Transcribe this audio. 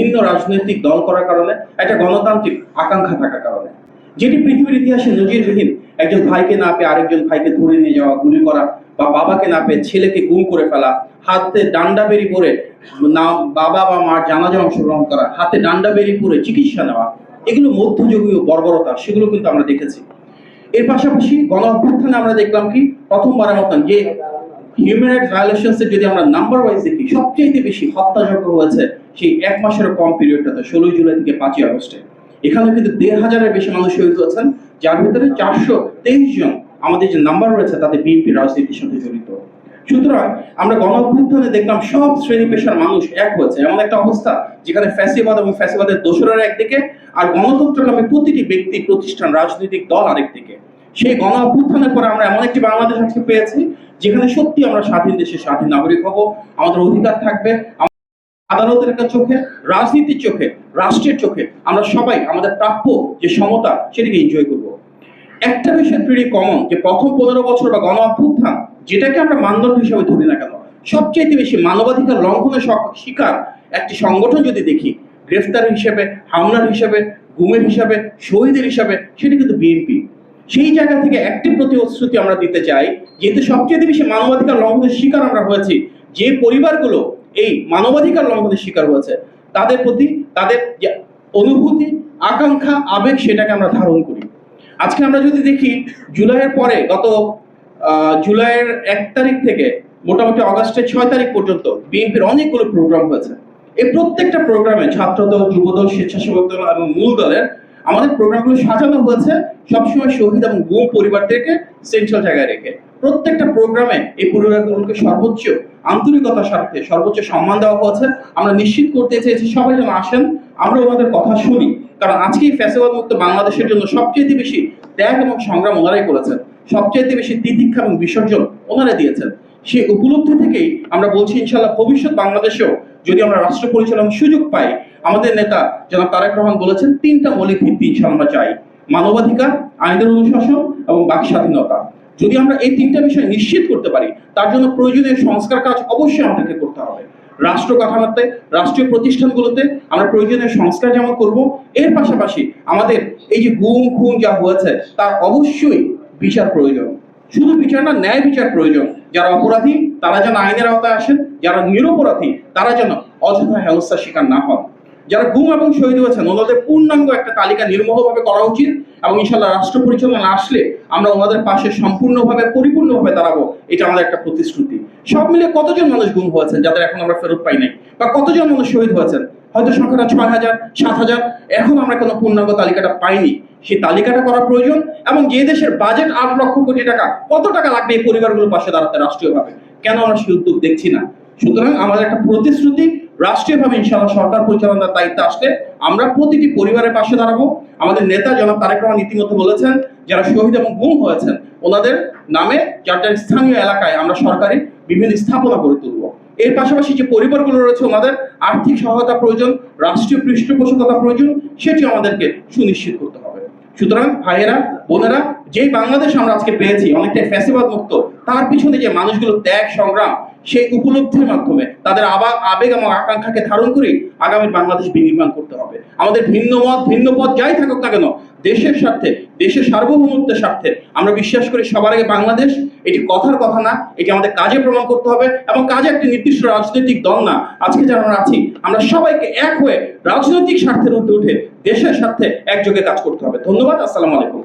ভিন্ন রাজনৈতিক দল করার কারণে একটা গণতান্ত্রিক আকাঙ্ক্ষা থাকার কারণে। যেটি পৃথিবীর ইতিহাসে নজিরবিহীন। একজন ভাইকে না পেয়ে আরেকজন ভাইকে ধরে নিয়ে যাওয়া, গুলি করা বা বাবাকে না পেয়ে ছেলেকে গুম করে ফেলা, হাতে ডান্ডা বেরি করে না, বাবা বা মার জানাজা অংশগ্রহণ করা, হাতে ডান্ডা বেরি করে চিকিৎসা নেওয়া, এগুলো মধ্যযুগীয় বর্বরতা, সেগুলো কিন্তু আমরা দেখেছি। এর পাশাপাশি গণ অভ্যুত্থানে আমরা দেখলাম কি? প্রথমবারের মতন যে হিউম্যান রাইটস ভায়োলেশনস এর যদি আমরা নাম্বার ওয়াইজ দেখি সবচেয়ে বেশি হয়েছে সেই এক মাসেরও কম পিরিয়ডটাতে ষোলোই জুলাই থেকে পাঁচই আগস্টে। এখানে কিন্তু দেড় হাজারের বেশি মানুষ শহীদ হয়েছেন, যার ভিতরে চারশো তেইশ জন আমাদের যে নাম্বার রয়েছে, তাতে বিএনপি রাজনীতির সাথে জড়িত। সুতরাং আমরা দেখলাম সব শ্রেণি পেশার মানুষ এক হয়েছে। এমন একটা অবস্থা যেখানে ফ্যাসিবাদ এবং ফ্যাসিবাদের দোসরের একদিকে আর গণতন্ত্রকামী প্রতিটি ব্যক্তি, প্রতিষ্ঠান, রাজনৈতিক দল আরেকদিকে। সেই গণ অভ্যুত্থানের পরে আমরা এমন একটি বাংলাদেশ আজকে পেয়েছি যেখানে সত্যি আমরা স্বাধীন দেশে স্বাধীন নাগরিক হব, আমাদের অধিকার থাকবে আদালতের একটা চোখে, রাজনীতির চোখে, রাষ্ট্রের চোখে আমরা সবাই আমাদের প্রাপ্য যে সমতা সেটাকে এনজয় করব। একটা বিষয় প্রিটি কমন যে প্রথম পনেরো বছর বা গণ অভ্যুত্থান, যেটাকে আমরা মানদণ্ড হিসাবে ধরি না কেন সবচেয়ে বেশি মানবাধিকার লঙ্ঘনের শিকার একটি সংগঠন যদি দেখি, গ্রেফতার হিসেবে, হামলার হিসেবে, গুমের হিসাবে, শহীদের হিসাবে, সেটা কিন্তু বিএনপি। সেই জায়গা থেকে একটি প্রতিশ্রুতি আমরা দিতে চাই, যেহেতু সবচেয়ে বেশি মানবাধিকার লঙ্ঘনের শিকার আমরা হয়েছি, যে পরিবারগুলো এই মানবাধিকার লঙ্ঘনের শিকার হয়েছে, তাদের প্রতি তাদের অনুভূতি, আকাঙ্ক্ষা, আবেগ, সেটাকে আমরা ধারণ করি। আজকে আমরা যদি দেখি, জুলাইয়ের পরে গত জুলাইয়ের এক তারিখ থেকে মোটামুটি অগাস্টের ছয় তারিখ পর্যন্ত বিএনপির অনেকগুলো প্রোগ্রাম হয়েছে। এই প্রত্যেকটা প্রোগ্রামে ছাত্রদল, যুবদল, স্বেচ্ছাসেবক দল এবং মূল দলের আমাদের প্রোগ্রামগুলো সাজানো হয়েছে। সবসময় শহীদ এবং গুম পরিবারদেরকে সেন্ট্রাল জায়গায় রেখে। প্রত্যেকটা প্রোগ্রামে এই পরিবারগুলোকে সর্বোচ্চ আন্তরিকতার সাথে, সর্বোচ্চ সম্মান দেওয়া হয়েছে। আমরা নিশ্চিত করতে চেয়েছি সবাই যেন আসেন। আমরা ওনাদের কথা শুনি। কারণ আজকে ফ্যাসিবাদ মুক্ত বাংলাদেশের জন্য সবচেয়ে বেশি ত্যাগ এবং সংগ্রাম ওনারাই করেছেন। সবচেয়ে বেশি তিতিক্ষা এবং বিসর্জন ওনারা দিয়েছেন। সেই উপলব্ধি থেকেই আমরা বলছি ইনশাল্লাহ ভবিষ্যৎ বাংলাদেশেও যদি আমরা রাষ্ট্র পরিচালনার সুযোগ পাই আমাদের নেতা জনাব তারেক রহমান বলেছেন, তিনটা মৌলিক ভিত্তি আমরা চাই। মানবাধিকার, আইনের অনুশাসন এবং বাক স্বাধীনতা। যদি আমরা এই তিনটা বিষয় নিশ্চিত করতে পারি, তার জন্য প্রয়োজনীয় সংস্কার কাজ অবশ্যই আমাদেরকে করতে হবে। রাষ্ট্র কাঠামোতে, রাষ্ট্রীয় প্রতিষ্ঠানগুলোতে আমরা প্রয়োজনীয় সংস্কার যেমন করব, এর পাশাপাশি আমাদের এই যে গুম, খুন যা হয়েছে, তার অবশ্যই বিচার প্রয়োজন। শুধু বিচার না, ন্যায় বিচার প্রয়োজন। যারা অপরাধী, তারা যেন আইনের আওতায় আসেন, যারা নিরপরাধী, তারা যেন অযথা হেনস্থার শিকার না হন। যারা গুম এবং শহীদ হয়েছেন, ওনাদের পূর্ণাঙ্গ একটা তালিকা নির্মোহভাবে করা উচিত এবং ইনশাল্লাহ রাষ্ট্র পরিচালনা আসলে আমরা ওনাদের পাশে সম্পূর্ণভাবে, পরিপূর্ণভাবে দাঁড়াবো, এটা আমাদের একটা প্রতিশ্রুতি। সব মিলে কতজন মানুষ গুম হয়েছেন যাদের এখন আমরা ফেরত পাই নাই? বা কতজন মানুষ শহীদ হয়েছেন? হয়তো সংখ্যাটা ছয় হাজার, সাত হাজার, এখন আমরা কোনো পূর্ণাঙ্গ তালিকাটা পাইনি। সেই তালিকাটা করা প্রয়োজন এবং যে দেশের বাজেট আট লক্ষ কোটি টাকা, কত টাকা লাগবে এই পরিবারগুলোর পাশে দাঁড়াতে রাষ্ট্রীয়ভাবে? কেন আমরা সেই উদ্যোগ দেখছি না? সুতরাং আমাদের একটা প্রতিশ্রুতি রাষ্ট্রীয়ভাবে ইনশাআল্লাহ সরকার পরিচালনার দায়িত্বে আসলে আমরা প্রতিটি পরিবারের পাশে দাঁড়াবো। আমাদের নেতা জনাব তারেক রহমান ইতিমধ্যে বলেছেন, যারা শহীদ এবং গুম হয়েছেন, ওনাদের নামে যার যার স্থানীয় এলাকায় আমরা সরকারি বিভিন্ন স্থাপনা করে তুলবো। এর পাশাপাশি যে পরিবারগুলো রয়েছে, ওনাদের আর্থিক সহায়তা প্রয়োজন, রাষ্ট্রীয় পৃষ্ঠপোষকতা প্রয়োজন সেটি আমাদেরকে সুনিশ্চিত করতে হবে। সুতরাং ভাইয়েরা, বোনেরা, যেই বাংলাদেশ আমরা আজকে পেয়েছি, অনেকটাই ফ্যাসিবাদ মুক্ত তার পিছনে যে মানুষগুলো ত্যাগ, সংগ্রাম সেই উপলব্ধির মাধ্যমে তাদের আবার আবেগ এবং আকাঙ্ক্ষাকে ধারণ করেই আগামী বাংলাদেশ বিনির্মাণ করতে হবে। আমাদের ভিন্ন মত, ভিন্ন পথ যাই থাকুক না কেন, দেশের স্বার্থে, দেশের সার্বভৌমত্বের স্বার্থে আমরা বিশ্বাস করি সবার আগে বাংলাদেশ, এটি কথার কথা না, এটি আমাদের কাজে প্রমাণ করতে হবে এবং কাজে একটি নির্দিষ্ট রাজনৈতিক দল না। আজকে আমরা আছি, আমরা সবাইকে এক হয়ে রাজনৈতিক স্বার্থের উঠে উঠে দেশের স্বার্থে একযোগে কাজ করতে হবে। ধন্যবাদ, আসসালামু আলাইকুম।